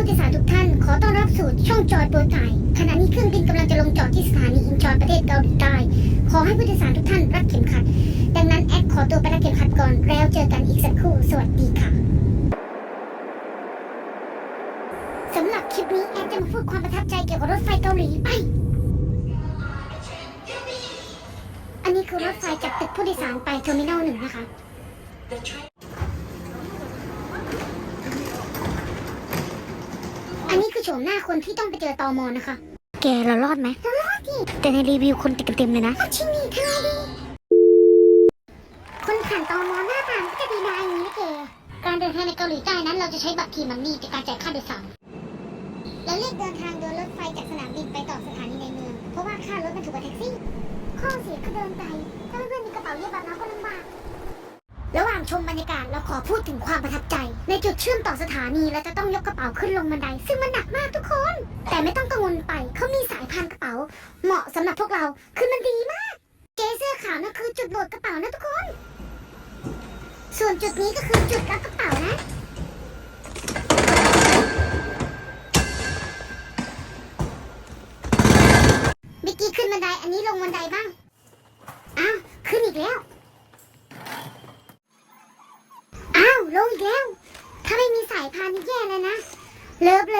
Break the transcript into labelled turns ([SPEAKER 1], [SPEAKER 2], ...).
[SPEAKER 1] ผู้โดยสารทุกท่าน ขอต้อนรับสู่ช่องจอยโปรยไก่ขณะนี้เครื่องบินกำลังจะลงจอดที่สถานีอินชอนประเทศเกาหลีใต้ขอให้ผู้โดยสารทุกท่านรัดเข็มขัด ดังนั้นแอดขอตัวไปรัดเข็มขัดก่อนแล้วเจอกันอีกสักครู่สวัสดีค่ะสำหรับคลิปนี้แอดจะมาพูดความประทับใจเกี่ยวกับรถไฟเกาหลีไป อันนี้คือรถไฟจากตึกผู้โดยสารไปเทอร์มินอลหนึ่งนะคะนี้ คือโฉมหน้าคนที่ต้องไปเจอตอมอนะคะ แกเรารอดไหมเรารอดดิแต่ในรีวิวคนติดกันเต็มเลยนะชินี่เธอดีคนผ่านตอมอหน้าตามันก็จะดีนายอย่างนี้นะแกการเดินทางในเกาหลีใต้นั้น เราจะใช้บัตรทีมันนี่ในการจ่ายค่าโดยสารเราเลือกเดินทางโดยรถไฟจากสนามบินไปต่อสถานีในเมือง เพราะว่าค่ารถมันถูกกว่าแท็กซี่ ข้อเสียคือเดินไกลถ้าเพื่อนๆมีกระเป๋าเยอะ ชมบรรยากาศเราขอพูดถึงความประทับใจ ในจุดเชื่อมต่อสถานีเราจะต้องยกกระเป๋าขึ้นลงบันได ซึ่งมันหนักมากทุกคน แต่ไม่ต้องกังวลไปเขามีสายพานกระเป๋า เหมาะสำหรับพวกเราคือมันดีมากเจเสื้อขาวนั่นคือจุดโหลดกระเป๋านะทุกคน ส่วนจุดนี้ก็คือจุดรับกระเป๋านะเมื่อกี้ขึ้นบันไดอันนี้ลงบันไดบ้างอ้าวขึ้นอีกแล้ว อีกแล้ว ถ้าไม่มีสายพานนี่แย่เลยนะ เลิฟเล